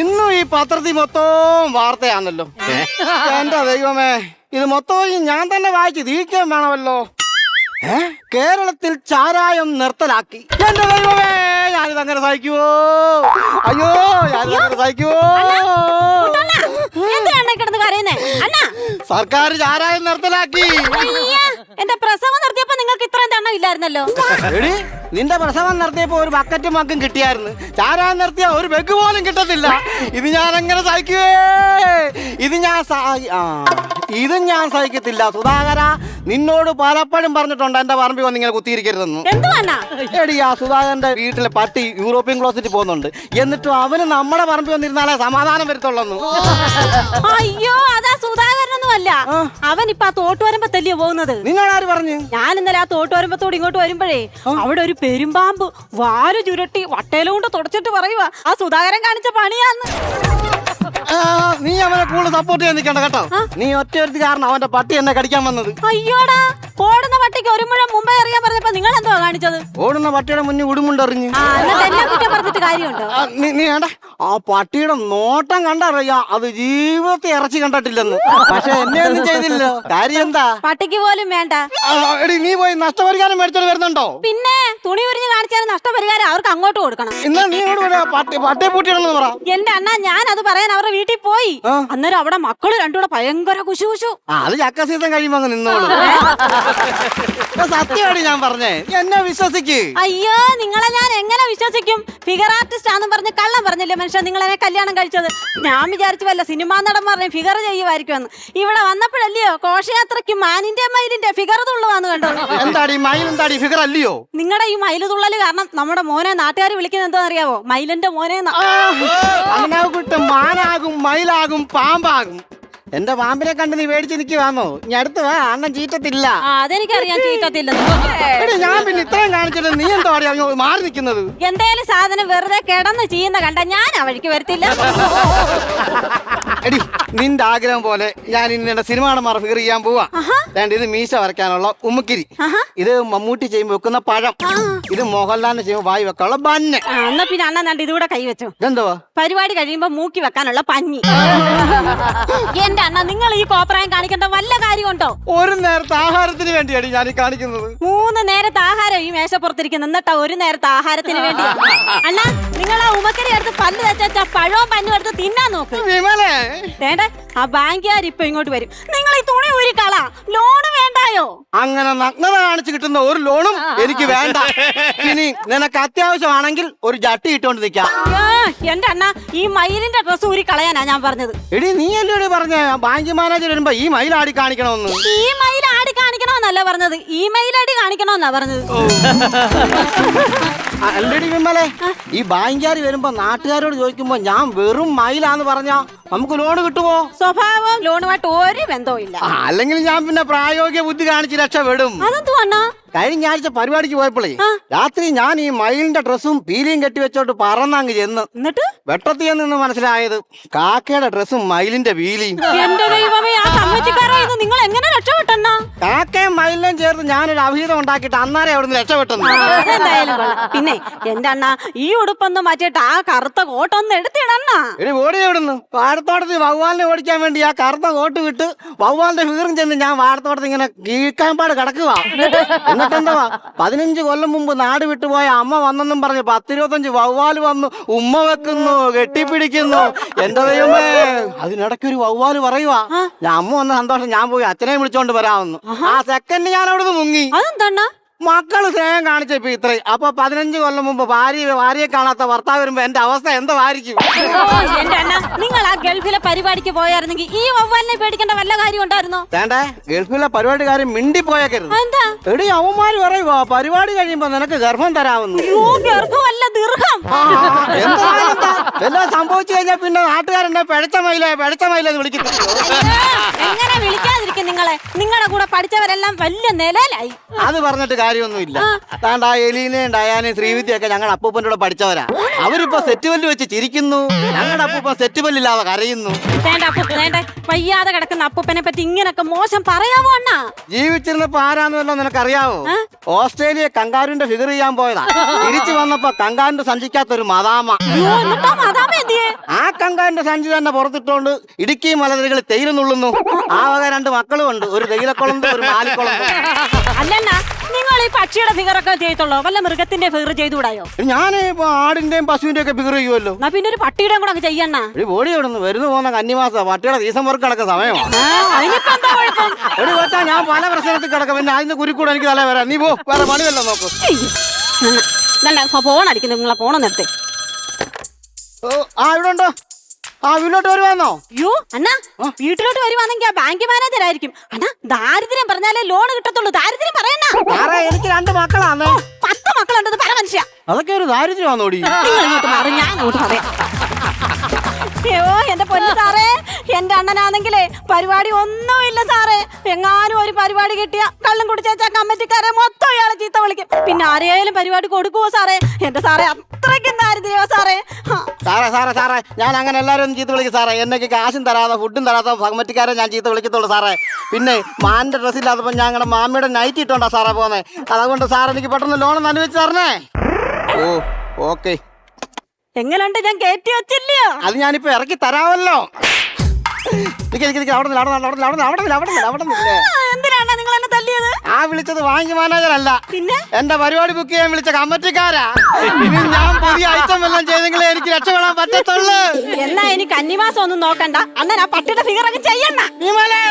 ഇന്നും ഈ പത്രത്തിൽ മൊത്തം വാർത്തയാണല്ലോ. എന്റെ ദൈവമേ ഇത് മൊത്തം ഞാൻ തന്നെ വായിച്ചു തീക്കാൻ വേണമല്ലോ. കേരളത്തിൽ ചാരായം നിർത്തലാക്കി. എന്റെ ദൈവമേ ഞാനിത് അങ്ങനെ സഹിക്കുവോ? അയ്യോ ഞാനിത് അങ്ങനെ സഹിക്കുവോ? എന്തിനാണ് കിടന്ന് കരയുന്നേ? അണ്ണാ. സർക്കാർ ചാരായം നിർത്തലാക്കി. അയ്യ, എന്റെ പ്രസവം തണ്ണം ഇല്ലായിരുന്നല്ലോ. എടി നിന്റെ പ്രസവം നടത്തിയപ്പോ ഒരു ബക്കറ്റും മക്കും കിട്ടിയായിരുന്നു. ചാരാൻ നിർത്തിയ ഒരു ബെഗ് പോലും കിട്ടത്തില്ല. ഇത് ഞാൻ അങ്ങനെ സഹിക്കുവേ? ഇത് ഞാൻ ഇത് ഞാൻ സഹിക്കത്തില്ല. സുധാകര നിന്നോട് പലപ്പോഴും പറഞ്ഞിട്ടുണ്ട് എന്റെ പറമ്പിൽ വന്ന് ഇങ്ങനെ കുത്തിയിരിക്കരുതെന്ന്. എടി ആ സുധാകരന്റെ വീട്ടിലെ പട്ടി യൂറോപ്യൻ ക്ലോസറ്റ് പോകുന്നുണ്ട്. എന്നിട്ടും അവന് നമ്മുടെ പറമ്പിൽ വന്നിരുന്നാലേ സമാധാനം വരത്തുള്ളൂ അയ്യോ അതാ സുധാകരനൊന്നും അല്ല അവൻ ഇപ്പൊ ആ തോട്ട് തെല്ലിയോ പോകുന്നത്? നിങ്ങൾ ആര് പറഞ്ഞു? ഞാൻ ഇന്നലെ ആ തോട്ട് വരുമ്പത്തോട് ഇങ്ങോട്ട് വരുമ്പോഴേ അവിടെ ഒരു പെരുമ്പാമ്പ് വാൽ ചുരുട്ടി വട്ടയില കൊണ്ട് തുടച്ചിട്ട് പറയുക ആ സുധാകരൻ കാണിച്ച പണിയാന്ന്. നീ അവനെ കൂടുതൽ സപ്പോർട്ട് ചെയ്യാൻ നിൽക്കണ്ട കേട്ടോ. നീ ഒറ്റ ഒരുത്തി കാരണം അവന്റെ പട്ടി എന്നെ കടിക്കാൻ വന്നത്. അയ്യോടാ ഓടുന്ന പട്ടിക്ക് ഒരു മുഴം മുമ്പേ അറിയാൻ പറഞ്ഞപ്പോ നിങ്ങൾ എന്തോ കാണിച്ചത്? ഓടുന്ന പട്ടിയുടെ മുന്നിൽ ഉടുമുണ്ടറിഞ്ഞു പറഞ്ഞിട്ട് കാര്യമുണ്ടോ? നീ വേണ്ട. ആ പട്ടിയുടെ നോട്ടം കണ്ടറിയാം അത് ജീവിതത്തെ ഇറച്ചി കണ്ടിട്ടില്ലെന്ന്. പക്ഷെ എന്നെ ഒന്നും ചെയ്തില്ല. കാര്യം എന്താ? പട്ടിക്ക് പോലും വേണ്ട. എടി നീ പോയി നഷ്ടപരിഹാരം മേടിച്ചോണ്ട് വരുന്നുണ്ടോ? പിന്നെ തുണി ഉരിഞ്ഞ് കാണിച്ചാൽ നഷ്ടപരിഹാരം അവർക്ക് അങ്ങോട്ട് കൊടുക്കണം. ഇന്ന് നീ പട്ടിയെ പൂട്ടിയിടണമെന്ന് പറ. എന്റെ അണ്ണ ഞാൻ അത് പറയാൻ അവരുടെ വീട്ടിൽ പോയി. അന്നേരം അവിടെ മക്കൾ രണ്ടുകൂടെ ഭയങ്കര കുശു കുശു. അത് ചക്ക സീസൺ കഴിയുമ്പോ അങ്ങ് നിന്നോളൂ. സത്യമായിട്ട് ഞാൻ പറഞ്ഞേ എന്നെ വിശ്വസിക്ക്. അയ്യോ നിങ്ങളെ ഞാൻ എങ്ങനെ വിശ്വസിക്കും? ഫിഗർ ആർട്ടിസ്റ്റ് ആണെന്ന് പറഞ്ഞ് കള്ളം പറഞ്ഞില്ലേ മനുഷ്യൻ നിങ്ങൾ എന്നെ കല്യാണം കഴിച്ചത്? ഞാൻ വിചാരിച്ചു വല്ല സിനിമാ നടൻ പറഞ്ഞ് ഫിഗർ ചെയ്യുമായിരിക്കുമെന്ന്. ഇവിടെ വന്നപ്പോഴല്ലയോ? കോശയാത്രയ്ക്ക് മാനിന്റെ മയിലിന്റെ ഫിഗർ തുള്ളുവാന്ന് കണ്ടോ? എന്താടി? മയിൽ എന്താടി? ഫിഗർ അല്ലയോ? നിങ്ങളുടെ ഈ മയിൽ തുള്ളൽ കാരണം നമ്മുടെ മോനെ നാട്ടുകാർ വിളിക്കുന്നത് എന്താ അറിയാവോ മയിലിന്റെ മോനെ മാനാകും മയിലാകും പാമ്പാകും. എന്റെ പാമ്പിനെ കണ്ട് നീ പേടിച്ച് നിൽക്കുവാന്നോ ഇനി അടുത്ത് വാ അണ്ണൻ ചീറ്റത്തില്ല എടി ഞാൻ പിന്നെ ഇത്രയും കാണിച്ചിട്ട് നീ എന്താ പറയാ മാറി നിൽക്കുന്നത്? എന്തേലും സാധനം വെറുതെ കിടന്ന് ചെയ്യുന്ന കണ്ട ഞാൻ ആ വഴിക്ക് വരത്തില്ല. എടി നിന്റെ ആഗ്രഹം പോലെ ഞാൻ ഇന്നെ സിനിമ നടന്മാർ ഫിഗർ ചെയ്യാൻ പോവാ. രണ്ട് ഇത് മീശ വരയ്ക്കാനുള്ള ഉമ്മക്കിരി. ഇത് മമ്മൂട്ടി ചെയ്യുമ്പോ വെക്കുന്ന പഴം. ഇത് മോഹൻലാലിനെ ചെയ്യുമ്പോ വായി വെക്കാനുള്ള ബന്ന്. എന്നാ പിന്നെ അണ്ണൻ കണ്ട് ഇതുകൂടെ കൈവച്ചു എന്തോ പരിപാടി കഴിയുമ്പോ മൂക്കി വെക്കാനുള്ള പഞ്ഞി. എന്റെ അണ്ണ നിങ്ങൾ ഈ കോപ്രായം കാണിക്കേണ്ട വല്ല കാര്യമുണ്ടോ? ഒരു നേരത്തെ ആഹാരത്തിന് വേണ്ടിയാണ് ഞാൻ കാണിക്കുന്നത്. മൂന്ന് നേരത്തെ ആഹാരം ഈ മേശപ്പുറത്തിരിക്കുന്നു എന്നിട്ടാ ഒരു നേരത്തെ ആഹാരത്തിന് വേണ്ടി. അണ്ണാ നിങ്ങൾ ആ ഉമക്കരി എടുത്ത് പല്ല് വെച്ചാ പഴവും പഞ്ഞും എടുത്ത് തിന്നാൻ നോക്ക്. വിമലേ വേണ്ട ആ ബാങ്കുകാർ ഇപ്പൊ ഇങ്ങോട്ട് വരും. നിങ്ങൾ ഈ തുണി ഊരിക്കള. ലോണ് വേണ്ടായോ? അങ്ങനെ നഗ്നത കാണിച്ച് കിട്ടുന്ന ഒരു ലോണും എനിക്ക് വേണ്ട. ഇനി നിനക്ക് അത്യാവശ്യമാണെങ്കിൽ ഒരു ജട്ടി ഇട്ടുകൊണ്ട് നിൽക്കാം ആ, എന്റെ അണ്ണ ഈ മയിലിന്റെ ഡ്രസ് ഊരി കളയാനാ ഞാൻ പറഞ്ഞത്. എടി നീ അല്ലേ പറഞ്ഞ? ബാങ്ക് മാനേജർ വരുമ്പോ ഈ മയിലാടി കാണിക്കണമെന്ന്. ഈ മയിൽ ആടി കാണിക്കണമെന്നല്ല പറഞ്ഞത്. ഇമെയിൽ ഐ ഡി കാണിക്കണമെന്നാ പറഞ്ഞത്. അല്ലടി വിമലെ ഈ ബാങ്കുകാർ വരുമ്പോ നാട്ടുകാരോട് ചോദിക്കുമ്പോ ഞാൻ വെറും മയിലാന്ന് പറഞ്ഞാ നമുക്ക് ലോൺ കിട്ടുമോ സ്വഭാവം ലോണുമായിട്ട് ഒരു ബന്ധവും ഇല്ല. അല്ലെങ്കിൽ ഞാൻ പിന്നെ പ്രായോഗിക ബുദ്ധി കാണിച്ച് രക്ഷപ്പെടും. അതെന്തു അണ്ണാ കഴിഞ്ഞ ആഴ്ച പരിപാടിക്ക് പോയപ്പോഴേ. രാത്രി ഞാൻ ഈ മയിലിന്റെ ഡ്രസ്സും പീലിയും കെട്ടി വെച്ചോട്ട് പറന്നങ്ങ് ചെന്ന് എന്നിട്ട്? വെട്ടത്തിൽ നിന്ന് മനസ്സിലായത് കാക്കയുടെ ഡ്രസ്സും മയിലിന്റെ പീലിയും. നിങ്ങൾ എങ്ങനെ രക്ഷപ്പെട്ടണ്ണ കാക്കയും മയിലും ചേർത്ത് ഞാനൊരു അഭിഹിതം ഉണ്ടാക്കിയിട്ട് അന്നാരെ അവിടുന്ന് രക്ഷപ്പെട്ടു അതെന്തായാലും കൊള്ളാം. പിന്നെ എന്റെ അണ്ണ ഈ ഉടുപ്പൊന്ന് മാറ്റിയിട്ട് ആ കറുത്ത കോട്ടൊന്ന് എടുത്തിടണ്ണ എടി ഓടി എവിടുന്ന് വാഴത്തോട്ടത്തിൽ വവ്വാലിനെ ഓടിക്കാൻ വേണ്ടി ആ കറുത്ത കോട്ട് വിട്ട് വവ്വാലിന്റെ ഫീറും ചെന്ന് ഞാൻ വാഴത്തോട്ടത്തിൽ ഇങ്ങനെ കീഴ്ക്കാൻപാട് കിടക്കുക എന്നിട്ടെന്താ പതിനഞ്ച് കൊല്ലം മുമ്പ് നാട് വിട്ടുപോയ അമ്മ വന്നെന്നും പറഞ്ഞ് പത്തിരുപത്തഞ്ച് വവ്വാൽ വന്നു. ഉമ്മ വെക്കുന്നു കെട്ടിപ്പിടിക്കുന്നു. എന്റെ ദൈവമേ? അതിനിടയ്ക്ക് ഒരു വവ്വാൽ പറയുവാ. ഞാൻ അമ്മ വന്ന സന്തോഷം ഞാൻ പോയി അച്ഛനെ വിളിച്ചോണ്ട് വരാമെന്ന്. ആ സെക്കൻഡ് ഞാൻ അവിടെ മുങ്ങി. അതെന്താ മക്കൾ സ്നേഹം കാണിച്ചപ്പോ ഇത്രയും. അപ്പൊ പതിനഞ്ച് കൊല്ലം മുമ്പ് ഭാര്യ ഭാര്യയെ കാണാത്ത ഭർത്താവ് വരുമ്പോ എന്റെ അവസ്ഥ എന്താ ആയിരിക്കും എന്റെ അണ്ണ നിങ്ങൾ ആ ഗൾഫിലെ പരിപാടിക്ക് പോയായിരുന്നെങ്കിൽ ഈ വവ്വാലിനെ പേടിക്കേണ്ട വല്ല കാര്യം ഉണ്ടായിരുന്നോ? വേണ്ടേ? ഗൾഫിലെ പരിപാടി കാര്യം മിണ്ടിപ്പോയേക്കരുത്. എന്താ എടി അവന്മാര് പറയുവാ പരിപാടി കഴിയുമ്പോ നിനക്ക് ഗർഭം തരാവുന്നു ഗർഭമല്ല ദീർഘം? എല്ലാം സംഭവിച്ചു കഴിഞ്ഞാൽ പിന്നെ നാട്ടുകാരെന്നെ പിഴച്ച മയിലേ പിഴച്ച മയിലേ എന്ന് വിളിക്കുന്നു. എങ്ങനെ വിളിക്കാതിരിക്കും നിങ്ങളെ? നിങ്ങളുടെ കൂടെ പഠിച്ചവരെല്ലാം വലിയ നിലയിലായി അത് പറഞ്ഞിട്ട് കാര്യമൊന്നുമില്ല. താണ്ട് എലീനയും ഡയാനയും ശ്രീവിദ്യയൊക്കെ ഞങ്ങളുടെ അപ്പൂപ്പന്റെ കൂടെ പഠിച്ചവരാ. അവരിപ്പോ സെറ്റ് പല്ല് വെച്ച് ചിരിക്കുന്നു. ഞങ്ങളുടെ അപ്പൂപ്പൻ സെറ്റ് പല്ലില്ലാതെ കരയുന്നു. വേണ്ട അപ്പു വേണ്ട. വയ്യാതെ കിടക്കുന്ന അപ്പൂപ്പനെ പറ്റി ഇങ്ങനൊക്കെ മോശം പറയാമോ അണ്ണാ? ജീവിച്ചിരുന്നപ്പോ ആരാന്നുവല്ലോ നിനക്കറിയാവോ? ഓസ്ട്രേലിയ കങ്കാരുന്റെ ഫിഗർ ചെയ്യാൻ പോയതാ. തിരിച്ചു വന്നപ്പോ കങ്കാരുന്റെ സഞ്ചിക്കാത്തൊരു മദാമ. മതാമ ആ കങ്കാന്റെ സഞ്ചി തന്നെ പുറത്തിട്ടോണ്ട് ഇടുക്കി മലനിരകളിൽ തേയില നുള്ളുന്നു. ആ വക രണ്ട് മക്കളും ഉണ്ട് ഒരു തേയിലക്കുളം ഒരു മാലിക്കുളം അല്ലണ്ണ നിങ്ങൾ ഈ പക്ഷിയുടെ ഫിഗറൊക്കെ ചെയ്തുള്ളൂ? വല്ല മൃഗത്തിന്റെ ഫിഗർ ചെയ്തുകൂടായോ? ഞാൻ ആടിന്റെയും പശുവിന്റെയും ഒക്കെ ഫിഗർ ചെയ്യുമല്ലോ പിന്നെ ഒരു പട്ടിയുടെയും കൂടെ ചെയ്യണ്ണ. ഒരു ബോഡി എവിടുന്ന് വരുന്നു പോകുന്ന കന്നിമാസ. പട്ടിയുടെ സീസൺ വർക്ക് കിടക്കുന്ന സമയമാണ് ഒരു കൊച്ചാ ഞാൻ പല പ്രശ്നത്തിൽ കിടക്കും. പിന്നെ അതിന്റെ കുരുക്കൂടെ എനിക്ക് തല വരാം. നീ പോ വേറെ പണിയല്ലോ നോക്കൂ. ഫോൺ അടിക്കുന്നു നിങ്ങളെ നിർത്തി ഓ, ആ ഇവിടെ ഉണ്ടോ? ആ വീട്ടിലോട്ട് വരുവാന്നോ? അയ്യോ അണ്ണാ വീട്ടിലോട്ട് വരുവാണെങ്കിൽ ആ ബാങ്ക് മാനേജർ ആയിരിക്കും. അണ്ണാ ദാരിദ്ര്യം പറഞ്ഞാലേ ലോൺ കിട്ടത്തുള്ളൂ. ദാരിദ്ര്യം പറയണ്ട എനിക്ക് രണ്ട് മക്കളാണ് പത്ത് മക്കളുണ്ടെന്ന് പറ മനുഷ്യ. അതൊക്കെ ഒരു ദാരിദ്ര്യമാണോടി നിങ്ങൾ ഇങ്ങോട്ട് മാറി ഞാൻ അങ്ങോട്ട് പറയാം അയ്യോ എന്റെ പൊന്നു സാറേ. എന്റെ അണ്ണനാണെങ്കിലേ പരിപാടി ഒന്നുമില്ല സാറേ. എങ്ങാനും ഒരു പരിപാടി കിട്ടിയ കള്ളും കുടിച്ചാ കമ്മിറ്റിക്കാരെ മൊത്തം ഇയാളെ ചീത്ത വിളിക്കും. പിന്നെ ആരെയായാലും പരിപാടി കൊടുക്കുവോ സാറേ? എന്റെ സാറേ അത്രയ്ക്കും ദാരിദ്ര്യോ സാറേ. സാറേ സാറേ സാറേ ഞാൻ അങ്ങനെ എല്ലാവരും ചീത്ത വിളിക്കും സാറേ. എന്നൊക്കെ കാശും തരാതെ ഫുഡും തരാതെ കമ്മിറ്റിക്കാരെ ഞാൻ ചീത്ത വിളിക്കത്തുള്ളൂ സാറേ. പിന്നെ മാന്റെ ഡ്രസ് ഇല്ലാത്തപ്പോൾ ഞാൻ ഞങ്ങളുടെ മാമിയുടെ നൈറ്റ് ഇട്ടോണ്ടാ സാറേ പോന്നെ. അതുകൊണ്ട് സാർ എനിക്ക് പെട്ടെന്ന് ലോൺ അനുവദിച്ച് തരണേ? Oh okay. എങ്ങനെയുണ്ട് ഞാൻ കയറ്റി വെച്ചില്ലയോ? അത് ഞാനിപ്പോ ഇറക്കി തരാമല്ലോ. എന്തിനാണ് നിങ്ങൾ എന്നെ തല്ലിയത്? ആ വിളിച്ചത് വാങ്ങി മാനേജർ അല്ല പിന്നെ? എന്റെ പരിപാടി ബുക്ക് ചെയ്യാൻ വിളിച്ച കമ്മിറ്റിക്കാരാ. ഇനി ഞാൻ പുതിയ ഐറ്റം എല്ലാം ചെയ്തെങ്കിലേ എനിക്ക് രക്ഷപ്പെടാൻ പറ്റത്തുള്ളൂ. എന്നാ എനിക്ക് കന്നിമാസം ഒന്നും നോക്കണ്ട. അന്നേരം ആ പട്ടിയുടെ ഫിഗർ അങ്ങ് ചെയ്യണ്ട. വിമലേ